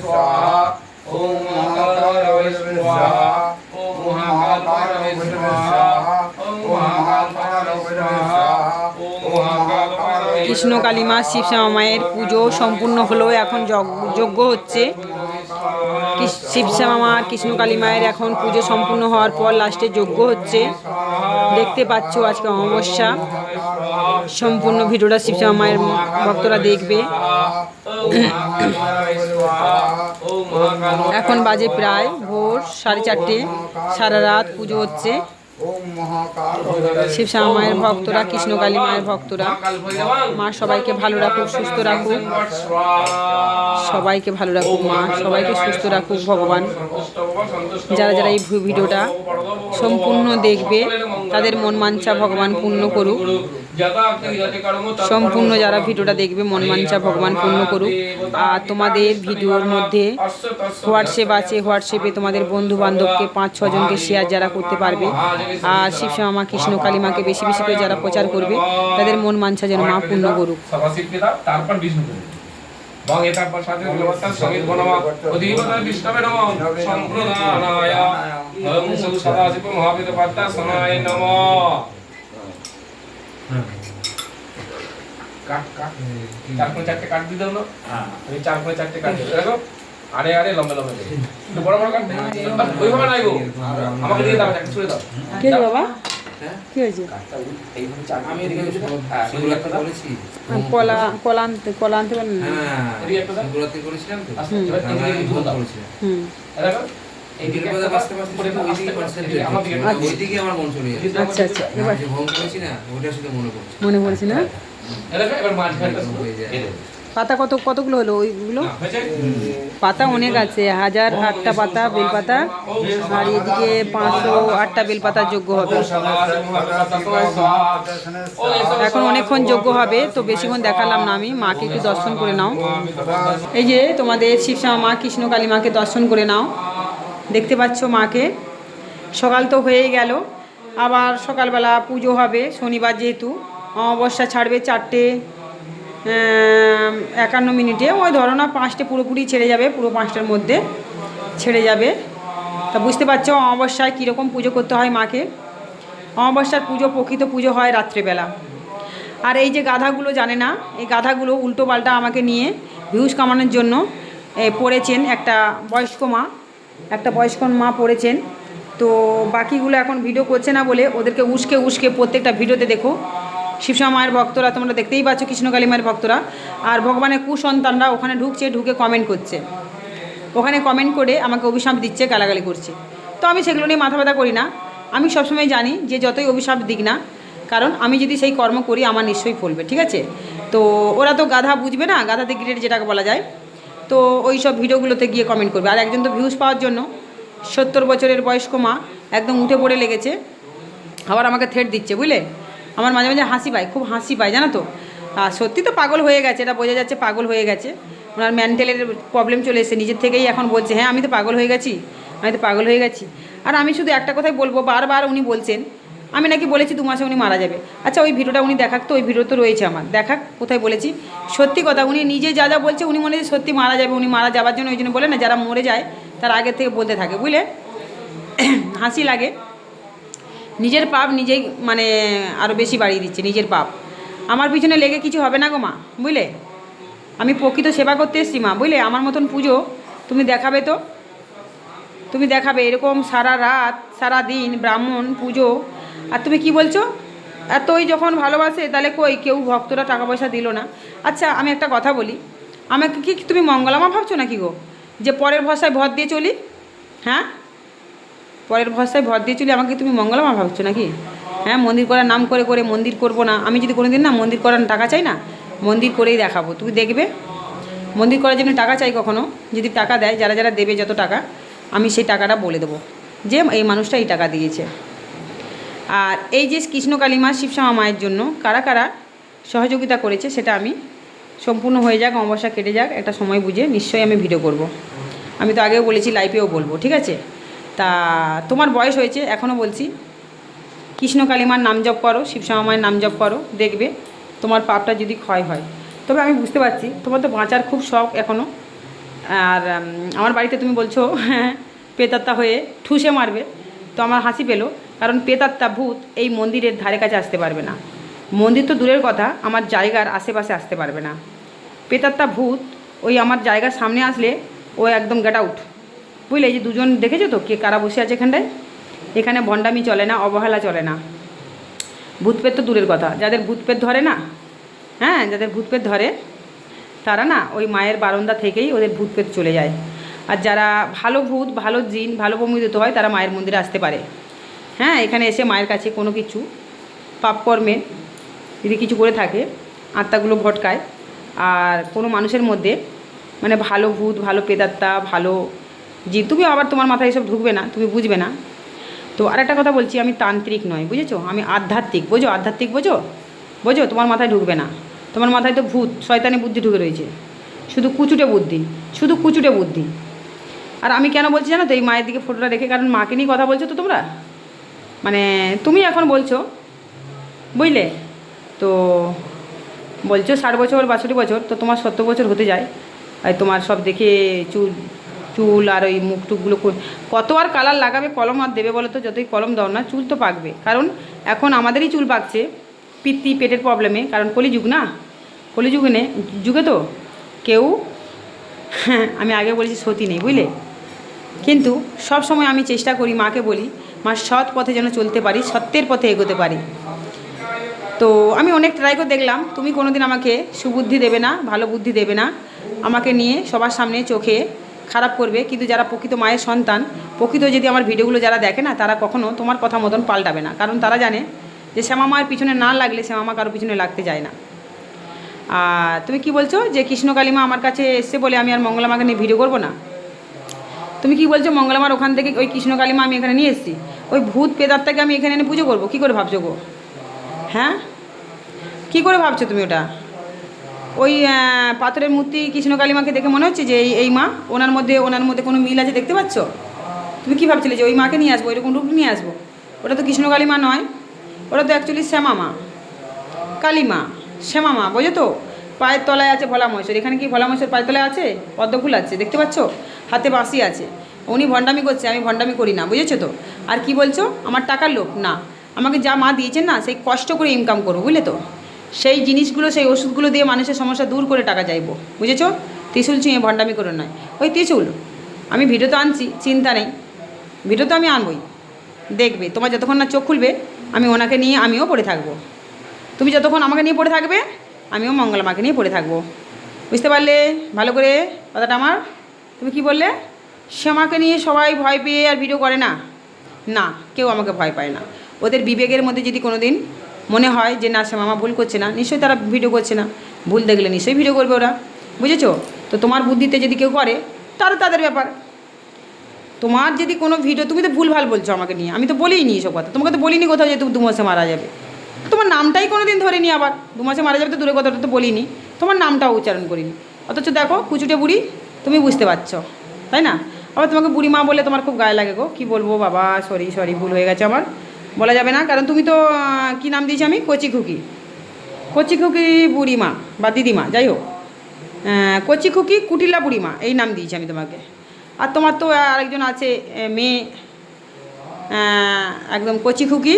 स्वाहा ॐ महाकालाय स्वाहा ॐ महाकालाय स्वाहा ॐ महाकालाय स्वाहा ॐ महाकालाय কৃষ্ণ কালীমা শিবশ্যামা মায়ের পুজো সম্পূর্ণ হলো এখন যজ্ঞ- যজ্ঞ হচ্ছে কৃষ- শিবশ্যামা মা কৃষ্ণ কালী মায়ের এখন পুজো সম্পূর্ণ হওয়ার পর লাস্টে যজ্ঞ হচ্ছে দেখতে পাচ্ছ আজকে অমাবস্যা সম্পূর্ণ ভিডিওটা শিবশ্যামা মায়ের ভক্তরা দেখবে। এখন বাজে প্রায় ভোর সাড়ে চারটে, সারা রাত পুজো হচ্ছে। শিবশ্যামা মায়ের ভক্তরা, কৃষ্ণকালী মায়ের ভক্তরা, মা সবাইকে ভালো রাখুক, সুস্থ রাখুক। সবাইকে ভালো রাখুক মা, সবাইকে সুস্থ রাখুক ভগবান। যারা যারা এই ভিডিওটা সম্পূর্ণ দেখবে, তাদের মন মাঞ্ছা ভগবান পূর্ণ করুক। সম্পূর্ণ যারা ভিডিওটা দেখবে মন মাঞ্ছা ভগবান পূর্ণ করুক। আর তোমাদের ভিডিওর মধ্যে হোয়াটসঅ্যাপ আছে হোয়াটসঅ্যাপে তোমাদের বন্ধু বান্ধবকে পাঁচ ছজনকে শেয়ার যারা করতে পারবে। আর শিবশ্যামা মা কৃষ্ণ কালী মাকে বেশি বেশি করে যারা প্রচার করবে তাদের মন মাঞ্ছা যেন মা পূর্ণ করুক। সদাশিব তারপর বিষ্ণু এবং এ সাথে ভগবতার সংগীত বনমা অধিপতা বিষ্ণবে নম। সম্প্রদানায়। ওম সু সদাশিব মহাবীর পাত্তা সনায় নম। কাট কাট চার কোণে চারটে কাট দিয়ে দাও না আমি চার কোণে চারটে কাট দিয়ে দেখো আরে আরে লম্বা লম্বা করে। একটু বড় বড় কাট ওইভাবে নাই গো। আমাকে দিয়ে দাও একটা ছুড়ে দাও। কে বাবা? কি হয়েছে? আমি এদিকে হ্যাঁ, শিবরাত্রি কলা কলা আনতে কলা আনতে পারেন হ্যাঁ করেছিলাম তো। আচ্ছা, হুম। বাঁচতে বাঁচতে শুধু ওইদিকে। ওইদিকে আমার মন চলে যাচ্ছে। আচ্ছা আচ্ছা এবার যে ভোগ করেছি না ওটা শুধু মনে পড়ছে। মনে পড়ছে না? এবার মাঝখানটা হয়ে যায়। পাতা কত কতগুলো হলো ওইগুলো? পাতা অনেক আছে হাজার আটটা পাতা বেলপাতা। আর এদিকে পাঁচশো আটটা বেলপাতার যোগ্য হবে। এখন অনেকক্ষণ যোগ্য হবে তো বেশিক্ষণ দেখালাম না আমি। মাকে একটু দর্শন করে নাও। এই যে তোমাদের শিবশ্যামা মা কৃষ্ণ কালী মাকে দর্শন করে নাও। দেখতে পাচ্ছ মাকে। সকাল তো হয়েই গেল। আবার সকালবেলা পুজো হবে শনিবার যেহেতু। অমাবস্যা ছাড়বে চারটে একান্ন মিনিটে। ওই ধরো না, পাঁচটে পুরোপুরি ছেড়ে যাবে, পুরো পাঁচটার মধ্যে ছেড়ে যাবে। তা বুঝতে পারছ অমাবস্যায় কীরকম পুজো করতে হয় মাকে? অমাবস্যার পুজো, প্রকৃত পুজো হয় রাত্রেবেলা। আর এই যে গাধাগুলো জানে না, এই গাধাগুলো উল্টো পাল্টা আমাকে নিয়ে ভিউজ কামানোর জন্য পড়েছেন একটা বয়স্ক মা। একটা বয়স্ক মা পড়েছেন। তো বাকিগুলো এখন ভিডিও করছে না বলে ওদেরকে উস্কে উস্কে প্রত্যেকটা ভিডিওতে দেখো। শিবশ্যামা মায়ের ভক্তরা, তোমরা দেখতেই পাচ্ছ কৃষ্ণকালী মায়ের ভক্তরা। আর ভগবানের কুসন্তানরা ওখানে ঢুকছে, ঢুকে কমেন্ট করছে। ওখানে কমেন্ট করে আমাকে অভিশাপ দিচ্ছে, গালাগালি করছে। তো আমি সেগুলো নিয়ে মাথা ব্যথা করি না। আমি সবসময় জানি যে যতই অভিশাপ দিক না কারণ আমি যদি সেই কর্ম করি, আমার নিশ্চয়ই ফলবে, ঠিক আছে? তো ওরা তো গাধা বুঝবে না? গাধাতে গ্রেড যেটাকে বলা যায়। তো ওই সব ভিডিওগুলোতে গিয়ে কমেন্ট করবে। আর একজন তো ভিউজ পাওয়ার জন্য, সত্তর বছরের বয়স্ক মা, একদম উঠে পড়ে লেগেছে। আবার আমাকে থ্রেট দিচ্ছে, বুঝলে? আমার মাঝে মাঝে হাসি পায়, খুব হাসি পায়, জানো তো? আর সত্যি তো পাগল হয়ে গেছে, এটা বোঝা যাচ্ছে পাগল হয়ে গেছে। ওনার মেন্টালের প্রবলেম চলে এসেছে, নিজের থেকেই এখন বলছে হ্যাঁ আমি তো পাগল হয়ে গেছি, আমি তো পাগল হয়ে গেছি। আর আমি শুধু একটা কথাই বলব, বারবার উনি বলছেন আমি নাকি বলেছি দু মাসে উনি মারা যাবে। আচ্ছা ওই ভিডিওটা উনি দেখাক তো, ওই ভিডিও তো রয়েছে আমার। দেখাক, কোথায় বলেছি? সত্যি কথা, উনি নিজে যা যা বলছে, উনি মনে সত্যি মারা যাবে, উনি মারা যাওয়ার জন্য, ওই জন্য বলে না, যারা মরে যায়, তার আগের থেকে বলতে থাকে, বুঝলে? হাসি লাগে। নিজের পাপ নিজেই মানে আরও বেশি বাড়িয়ে দিচ্ছে, নিজের পাপ। আমার পিছনে লেগে কিছু হবে না গো মা, বুঝলে? আমি প্রকৃত সেবা করতে এসছি মা, বুঝলে? আমার মতন পুজো তুমি দেখাবে তো? তুমি দেখাবে, এরকম সারা রাত, সারা দিন ব্রাহ্মণ পুজো আর তুমি কি বলছো? এতই যখন ভালোবাসে, তাহলে কই? কেউ ভক্তরা টাকা পয়সা দিল না। আচ্ছা আমি একটা কথা বলি। আমাকে কি তুমি মঙ্গলামা ভাবছ নাকি গো? যে পরের ভরসায় ভর দিয়ে চলি? হ্যাঁ? পরের ভরসায় ভর দিয়ে চলি, আমাকে তুমি মঙ্গলামা ভাবছ নাকি? হ্যাঁ মন্দির করার নাম করে করে মন্দির করব না। আমি যদি কোনোদিন না মন্দির করার টাকা চাই না, মন্দির করেই দেখাবো। তুমি দেখবে? মন্দির করার জন্য টাকা চাই কখনো? যদি টাকা দেয়, যারা যারা দেবে যত টাকা, আমি সেই টাকাটা বলে দেবো। যে এই মানুষটা এই টাকা দিয়েছে। আর এই যে কৃষ্ণ কালীমা শিবশ্যামা মায়ের জন্য, কারা কারা সহযোগিতা করেছে সেটা আমি সম্পূর্ণ হয়ে যাক, অমাবস্যা কেটে যাক, একটা সময় বুঝে নিশ্চয়ই আমি ভিডিও করব। আমি তো আগেও বলেছি লাইভেও বলব, ঠিক আছে? তা তোমার বয়স হয়েছে এখনও বলছি। কৃষ্ণ কালীমার নাম জপ করো শিবশ্যামা মায়ের নাম জপ করো, দেখবে তোমার পাপটা যদি ক্ষয় হয়। তবে আমি বুঝতে পারছি, তোমার তো বাঁচার খুব শখ এখনও আর আমার বাড়িতে তুমি বলছো, পেতাত্তা হয়ে ঠুসে মারবে, তো আমার হাসি পেল। কারণ পেতাত্তা ভূত এই মন্দিরের ধারে কাছে আসতে পারবে না। মন্দির তো দূরের কথা, আমার জায়গার আশেপাশে আসতে পারবে না। পেতাত্তা ভূত, ওই আমার জায়গার সামনে আসলে ও একদম গেট আউট বুঝলে যে দুজন দেখেছ তো, কে কারা বসে আছে এখানটায়? এখানে ভণ্ডামি চলে না, অবহেলা চলে না। ভূতপেত তো দূরের কথা, যাদের ভূতপেত ধরে না হ্যাঁ যাদের ভূতপেত ধরে, তারা না ওই মায়ের বারান্দা থেকেই ওদের ভূতপেত চলে যায়। আর যারা ভালো ভূত, ভালো জিন, ভালো প্রমোদিত হয়, তারা মায়ের মন্দিরে আসতে পারে। হ্যাঁ এখানে এসে মায়ের কাছে কোনো কিছু, পাপকর্মে যদি কিছু করে থাকে, আত্মাগুলো ভটকায়। আর কোনো মানুষের মধ্যে মানে ভালো ভূত, ভালো পেদাত্তা ভালো জিন তুমি আবার তোমার মাথায় এসব ঢুকবে না, তুমি বুঝবে না। তো আরেকটা কথা বলছি, আমি তান্ত্রিক নয়, বুঝেছ? আমি আধ্যাত্মিক, বোঝো? আধ্যাত্মিক বোঝো? বোঝো? তোমার মাথায় ঢুকবে না। তোমার মাথায় তো ভূত, শয়তানি বুদ্ধি ঢুকে রয়েছে। শুধু কুচুটে বুদ্ধি, শুধু কুচুটে বুদ্ধি। আর আমি কেন বলছি জানো তো, এই মায়ের দিকে ফটোটা রেখে, কারণ মাকে নিয়ে কথা বলছো তো তোমরা? মানে তুমি এখন বলছো, বুঝলে? তো বলছো ষাট বছর, বাষট্টি বছর, তো তোমার সত্তর বছর হতে যায়। আর তোমার সব দেখে চুল চুল আর ওই মুখ টুকগুলো কত আর কালার লাগাবে, কলম আর দেবে বলো তো, যতই কলম দাও না, চুল তো পাকবে। কারণ এখন আমাদেরই চুল পাকছে, পিত্তি, পেটের প্রবলেমে কারণ কলিযুগ না? কলিযুগে নে যুগে তো কেউ, আমি আগে বলেছি সতী নেই, বুঝলে? কিন্তু সব সময় আমি চেষ্টা করি মাকে বলি মা সৎ পথে যেন চলতে পারি, সত্যের পথে এগোতে পারি। তো আমি অনেক ট্রাই করে, দেখলাম, তুমি কোনোদিন আমাকে সুবুদ্ধি দেবে না, ভালো বুদ্ধি দেবে না। আমাকে নিয়ে সবার সামনে চোখে খারাপ করবে, কিন্তু যারা প্রকৃত মায়ের সন্তান, প্রকৃত যদি আমার ভিডিওগুলো যারা দেখে না, তারা কখনো তোমার কথা মতন পাল্টাবে না। কারণ তারা জানে যে শ্যামা মায়ের পিছনে না লাগলে শ্যামা মা কারও পিছনে লাগতে যায় না। আর তুমি কি বলছো যে কৃষ্ণ কালিমা আমার কাছে এসছে বলে আমি আর মঙ্গলামাকে নিয়ে ভিডিও করব না? তুমি কি বলছো মঙ্গলামার ওখান থেকে ওই কৃষ্ণ কালিমা আমি এখানে নিয়ে এসেছি? ওই ভূত পেদারটাকে আমি এখানে এনে পুজো করব? কী করে ভাবছ গো? হ্যাঁ? কি করে ভাবছ তুমি ওটা? ওই পাথরের মূর্তি কৃষ্ণ কালিমাকে দেখে মনে হচ্ছে যে এই এই মা? ওনার মধ্যে ওনার মধ্যে কোনো মিল আছে দেখতে পাচ্ছ? তুমি কি ভাবছিলে যে ওই মাকে নিয়ে আসব, এরকম রূপ নিয়ে আসব? ওটা তো কৃষ্ণ কালিমা নয়। ওটা তো অ্যাকচুয়ালি শ্যামা মা। কালিমা, শ্যামা মা, বোঝো তো? পায়ের তলায় আছে ভোলা মহেশ্বর। এখানে কি ভোলা মহেশ্বর পায়ের তলায় আছে? পদ্মফুল আছে, দেখতে পাচ্ছ? হাতে বাঁশি আছে। উনি ভণ্ডামি করছে, আমি ভণ্ডামি করি না, বুঝেছ তো? আর কি বলছো? আমার টাকার লোক না। আমাকে যা মা দিয়েছেন না, সেই কষ্ট করে ইনকাম করব, বুঝলে তো? সেই জিনিসগুলো, সেই ওষুধগুলো দিয়ে মানুষের সমস্যা দূর করে টাকা চাইব, বুঝেছ? ত্রিশুল ছুঁয়ে ভণ্ডামি করে নয়। ওই ত্রিশুল, আমি ভিডিও তো আনছি, চিন্তা নেই। ভিডিও তো আমি আনবই। দেখবে, তোমার যতক্ষণ না চোখ খুলবে, আমি ওনাকে নিয়ে, আমিও পড়ে থাকব। তুমি যতক্ষণ আমাকে নিয়ে পড়ে থাকবে, আমিও মঙ্গলা মাকে নিয়ে পড়ে থাকব। বুঝতে পারলে? ভালো করে, কথাটা আমার। তুমি কি বললে? শ্যামাকে নিয়ে সবাই ভয় পেয়ে আর ভিডিও করে না। না, কেউ আমাকে ভয় পায় না। ওদের বিবেকের মধ্যে যদি কোনো দিন মনে হয় যে, না শ্যামা ভুল করছে না, নিশ্চয়ই তারা ভিডিও করছে না। ভুল দেখলে নিশ্চয়ই ভিডিও করবে ওরা। বুঝেছ? তো তোমার বুদ্ধিতে যদি কেউ করে তারা তাদের ব্যাপার। তোমার যদি কোনো ভিডিও, তুমি তো ভুলভাল বলছো আমাকে নিয়ে। আমি তো বলিই নি এসব কথা। তোমাকে তো বলিনি কোথাও যে তুমি দু মাসে মারা যাবে। তোমার নামটাই কোনো দিন ধরে নি আবার। দু মাসে মারা যাবে তো দূরে কথাটা তো বলিনি। তোমার নামটাও উচ্চারণ করিনি। অথচ দেখো, কুচুটে বুড়ি, তুমি বুঝতে পারছ। তাই না? আবার তোমাকে বুড়ি মা বলে তোমার খুব গায়ে লাগে গো। কী বলব বাবা সরি সরি ভুল হয়ে গেছে আমার। বলা যাবে না, কারণ তুমি তো কী নাম দিয়েছি আমি? কচি খুকি। কচি খুকি বুড়িমা বা দিদিমা, যাই হোক। কচি খুকি কুটিলা বুড়িমা, এই নাম দিয়েছি আমি তোমাকে। আর তোমার তো আরেকজন আছে মেয়ে একদম কচি খুকি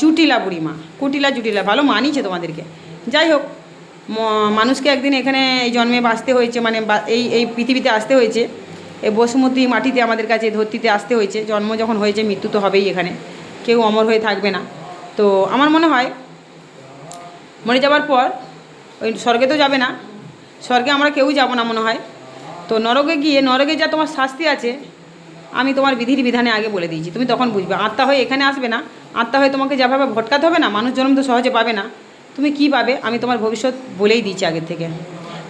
জুটিলা বুড়িমা, কুটিলা জুটিলা, ভালো মানিয়েছে তোমাদেরকে। যাই হোক মানুষকে একদিন এখানে এই জন্মে বাঁচতে হয়েছে মানে এই এই পৃথিবীতে আসতে হয়েছে। এই বসুমতী মাটিতে আমাদের কাছে ধরতিতে আসতে হয়েছে, জন্ম যখন হয়েছে, মৃত্যু তো হবেই এখানে। কেউ অমর হয়ে থাকবে না। তো আমার মনে হয়, মরে যাওয়ার পর, ওই স্বর্গে তো যাবে না। স্বর্গে আমরা কেউ যাব না মনে হয়। তো নরকে গিয়ে, নরকে যা তোমার শাস্তি আছে, আমি তোমার বিধির বিধানে আগে বলে দিয়েছি। তুমি তখন বুঝবে। আত্মা হয়ে এখানে আসবে না। আত্মা হয়ে তোমাকে যাভাবে ভটকাতে হবে না, মানুষ জন্ম তো সহজে পাবে না। তুমি কি পাবে, আমি তোমার ভবিষ্যৎ বলেই দিয়েছি আগের থেকে।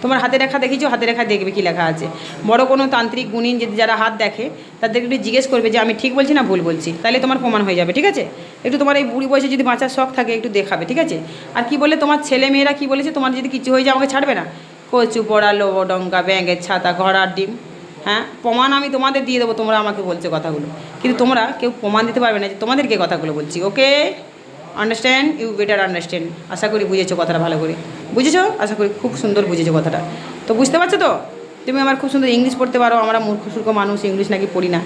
তোমার হাতে রেখা দেখেছ হাতে রেখা দেখবে কি লেখা আছে। বড় কোনো তান্ত্রিক গুণিন যদি যারা হাত দেখে, তাদেরকে একটু জিজ্ঞেস করবে যে আমি ঠিক বলছি না ভুল বলছি, তাহলে তোমার প্রমাণ হয়ে যাবে, ঠিক আছে? একটু তোমার এই বুড়ি বয়সে যদি বাঁচার শখ থাকে, একটু দেখাবে, ঠিক আছে? আর কি বলে তোমার ছেলে মেয়েরা কি বলেছে? তোমার যদি কিছু হয়ে যায়, আমাকে ছাড়বে না? কচু পড়া লোবো, ডঙ্কা, ব্যাঙের ছাতা, ঘোড়ার ডিম হ্যাঁ? প্রমাণ আমি তোমাদের দিয়ে দেবো, তোমরা আমাকে বলছো কথাগুলো। কিন্তু তোমরা কেউ প্রমাণ দিতে পারবে না যে তোমাদেরকে কথাগুলো বলছি, okay? Understand you better understand আশা করি বুঝেছ কথাটা ভালো করে। বুঝেছ? আশা করি খুব সুন্দর বুঝেছ কথাটা। তো বুঝতে পারছ তো? তুমি আমার খুব সুন্দর ইংলিশ পড়তে পারো, আমরা মূর্খ সূর্খ মানুষ ইংলিশ নাকি পড়ি না।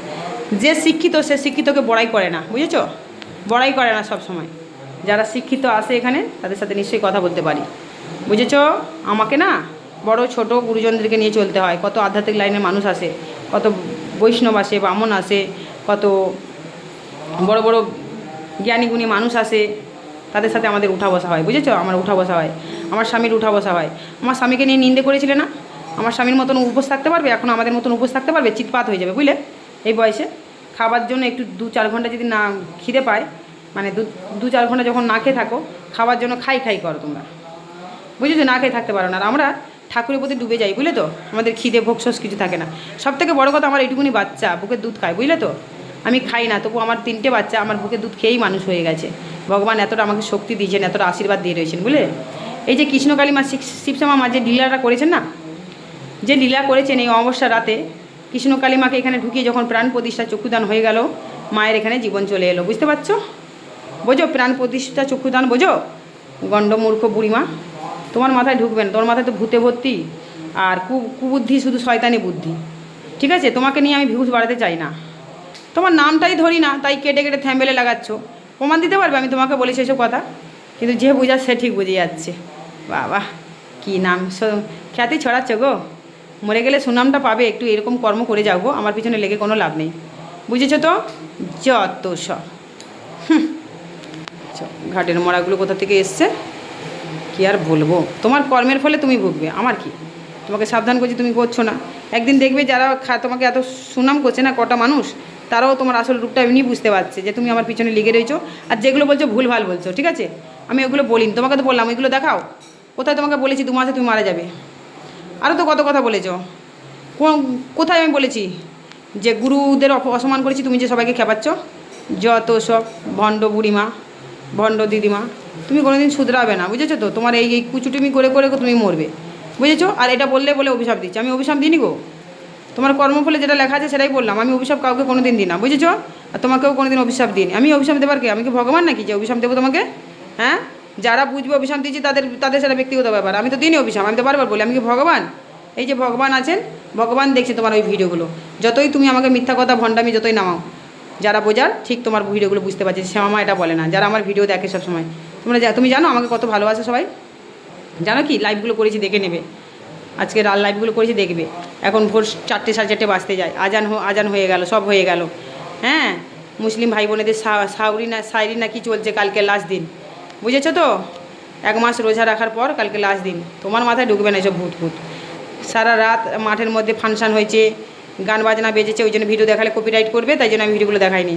যে শিক্ষিত, সে শিক্ষিতকে বড়াই করে না, বুঝেছ? বড়াই করে না সব সময়। যারা শিক্ষিত আসে এখানে, তাদের সাথে নিশ্চয়ই কথা বলতে পারি। বুঝেছ? আমাকে না বড়, ছোট গুরুজনদেরকে নিয়ে চলতে হয়। কত আধ্যাত্মিক লাইনের মানুষ আসে, কত বৈষ্ণব আসে, ব্রাহ্মণ আসে, কত বড় বড় জ্ঞানী গুণী মানুষ আসে তাদের সাথে আমাদের উঠা বসা হয়, বুঝেছ? আমার উঠা বসা হয়, আমার স্বামীর উঠা বসা হয়। আমার স্বামীকে নিয়ে নিন্দে করেছিলে না? আমার স্বামীর মতন উপোস থাকতে পারবে? এখন আমাদের মতন উপোস থাকতে পারবে? চিৎপাত হয়ে যাবে, বুঝলে? এই বয়সে খাবার জন্য একটু দু চার ঘণ্টা যদি না খিদে পায় মানে দু দু চার ঘণ্টা যখন না খেয়ে থাকো, খাবার জন্য খাই খাই করো তোমরা। বুঝেছ? না খেয়ে থাকতে পারো না। আর আমরা ঠাকুরের প্রতি ডুবে যাই, বুঝলে তো? আমাদের খিদে, ভোগ, শোষ কিছু থাকে না। সব থেকে বড় কথা, আমার এইটুকুনি বাচ্চা, বুকের দুধ খায়, বুঝলে তো? আমি খাই না তবু আমার তিনটে বাচ্চা, আমার বুকের দুধ খেয়েই মানুষ হয়ে গেছে। ভগবান এতটা আমাকে শক্তি দিয়েছেন, এতটা আশীর্বাদ দিয়ে রয়েছেন, বুঝলে? এই যে কৃষ্ণকালী মা শিব- শিবশ্যামা মা যে লীলাটা করেছেন না? যে লীলা করেছেন এই অমাবস্যা রাতে কৃষ্ণকালী মাকে এখানে ঢুকিয়ে যখন প্রাণ প্রতিষ্ঠা, চক্ষুদান হয়ে গেল, মায়ের এখানে জীবন চলে এলো, বুঝতে পারছ? বোঝো, প্রাণ প্রতিষ্ঠা, চক্ষুদান বোঝো? গণ্ডমূর্খ বুড়িমা, তোমার মাথায় ঢুকবে না, তোমার মাথায় তো ভূতে ভর্তি। আর কু, কুবুদ্ধি শুধু শয়তানি বুদ্ধি। ঠিক আছে? তোমাকে নিয়ে আমি ভিউজ বাড়াতে চাই না। তোমার নামটাই ধরি না, তাই কেটে কেটে থ্যাম্বেলে লাগাচ্ছ। প্রমাণ দিতে পারবে? আমি তোমাকে বলেছি এসব কথা। কিন্তু যে বোঝার সে ঠিক বুঝে যাচ্ছে। বাবা, কি নাম? খ্যাতি ছড়াচ্ছ গো। মরে গেলে সুনামটা পাবে, একটু এরকম কর্ম করে যাও গো। আমার পিছনে লেগে কোনো লাভ নেই। বুঝেছ তো? যত সব। হুম। ঘাটের মরাগুলো কোথা থেকে এসছে? কি আর বলব? তোমার কর্মের ফলে তুমি ভুগবে। আমার কি? তোমাকে সাবধান করছি, তুমি করছ না। একদিন দেখবে যারা তোমাকে এত সুনাম করছে না, কটা মানুষ তারাও তোমার আসল রূপটা এমনি বুঝতে পারছে যে তুমি আমার পিছনে লেগে রয়েছো আর যেগুলো বলছো ভুল ভালো বলছো, ঠিক আছে? আমি ওগুলো বলিনি, তোমাকে তো বললাম, ওইগুলো দেখাও। কোথায় তোমাকে বলেছি দু মাসে তুমি মারা যাবে? আরও তো কত কথা বলেছ। কোন, কোথায় আমি বলেছি? যে গুরুদের অসম্মান করেছি, তুমি যে সবাইকে খেপাচ্ছ? যত সব ভণ্ড বুড়িমা, ভণ্ড দিদিমা, তুমি কোনোদিন শুধরাবে না, বুঝেছ তো? তোমার এই এই কুচুটুমি করে করে তুমি মরবে, বুঝেছ? আর এটা বললে বলে অভিশাপ দিচ্ছি। আমি অভিশাপ দিইনি গো। তোমার কর্মফলে যেটা লেখা আছে সেটাই বললাম। আমি অভিশাপ কাউকে কোনো দিন দিই না, বুঝেছ? আর তোমাকেও কোনো দিন অভিশাপ দিইনি। আমি অভিশাপ দেবার কে? আমি কি ভগবান নাকি যে অভিশাপ দেবো তোমাকে? হ্যাঁ? যারা বুঝবে অভিশাপ দিচ্ছি তাদের তাদের সেটা ব্যক্তিগত ব্যাপার। আমি তো দিনই অভিশাপ, আমি তো বারবার বলি, আমি কি ভগবান? এই যে ভগবান আছেন, ভগবান দেখছে তোমার ওই ভিডিওগুলো। যতই তুমি আমাকে মিথ্যা কথা, ভণ্ডামি যতই নামাও, যারা বোঝার, ঠিক তোমার ভিডিওগুলো বুঝতে পারছে। শ্যামা এটা বলে না, যারা আমার ভিডিও দেখে সবসময়। তোমরা তুমি জানো আমাকে কত ভালোবাসে সবাই? জানো কি? লাইভগুলো করেছি দেখে নেবে। আজকে লাইভগুলো করেছি দেখবে। এখন ভোর চারটে সাড়ে চারটে বাজতে যায়। আজান আজান হয়ে গেল, সব হয়ে গেল। হ্যাঁ? মুসলিম ভাই বোনেদের সাউরি না সাইরি না কি চলছে কালকে লাস্ট দিন? বুঝেছ তো? এক মাস রোজা রাখার পর কালকে লাস্ট দিন। তোমার মাথায় ঢুকবে না এসব ভূত ভূত। সারা রাত মাঠের মধ্যে ফাংশান হয়েছে, গান বাজনা বেজেছে, ওই জন্য ভিডিও দেখালে কপিরাইট করবে, তাই জন্য আমি ভিডিওগুলো দেখাইনি।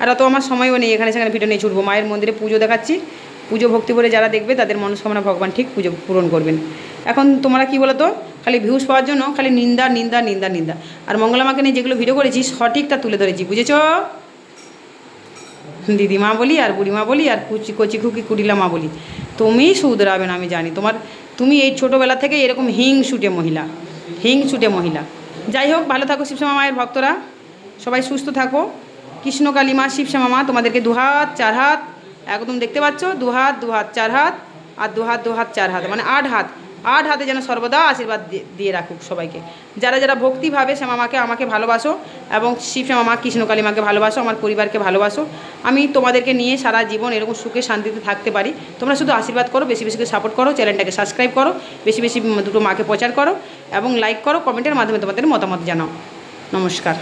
আর অত আমার সময়ও নেই, এখানে সেখানে ভিডিও নিয়ে ছুটবো। মায়ের মন্দিরে পুজো দেখাচ্ছি। পুজো ভক্তি করে যারা দেখবে, তাদের মনস্কামনা ভগবান ঠিক পুজো পূরণ করবেন। এখন তোমরা কি বলো তো খালি ভিউজ পাওয়ার জন্য খালি নিন্দা নিন্দা নিন্দা নিন্দা। আর মঙ্গলামাকে নিয়ে যেগুলো ভিডিও করেছি, সঠিকটা তুলে ধরেছি, বুঝেছ? দিদিমা বলি আর বুড়িমা বলি আর কুচি, কচি খুকি কুড়িলা মা বলি। তুমিই শুধরাবে না, আমি জানি। তোমার, তুমি এই ছোটোবেলা থেকে এরকম হিং শুটে মহিলা হিং শুটে মহিলা। যাই হোক, ভালো থাকো শিবশ্যামা মায়ের ভক্তরা। সবাই সুস্থ থাকো। কৃষ্ণকালী মা শিবশ্যামা মা, তোমাদেরকে দুহাত চার হাত একদম দেখতে পাচ্ছ? দুহাত দুহাত চার হাত আর দুহাত দুহাত চার হাত মানে আট হাত। আট হাতে যেন সর্বদা আশীর্বাদ দিয়ে- রাখুক সবাইকে। যারা যারা ভক্তিভাবে শ্যামা মাকে, আমাকে ভালোবাসো এবং শিব শ্যামা মা, কৃষ্ণকালী মাকে ভালোবাসো, আমার পরিবারকে ভালোবাসো, আমি তোমাদেরকে নিয়ে সারা জীবন এরকম সুখে শান্তিতে থাকতে পারি। তোমরা শুধু আশীর্বাদ করো, বেশি বেশি করে সাপোর্ট করো, চ্যানেলটাকে সাবস্ক্রাইব করো, বেশি বেশি দুটো মাকে প্রচার করো এবং লাইক করো কমেন্টের মাধ্যমে তোমাদের মতামত জানাও। নমস্কার।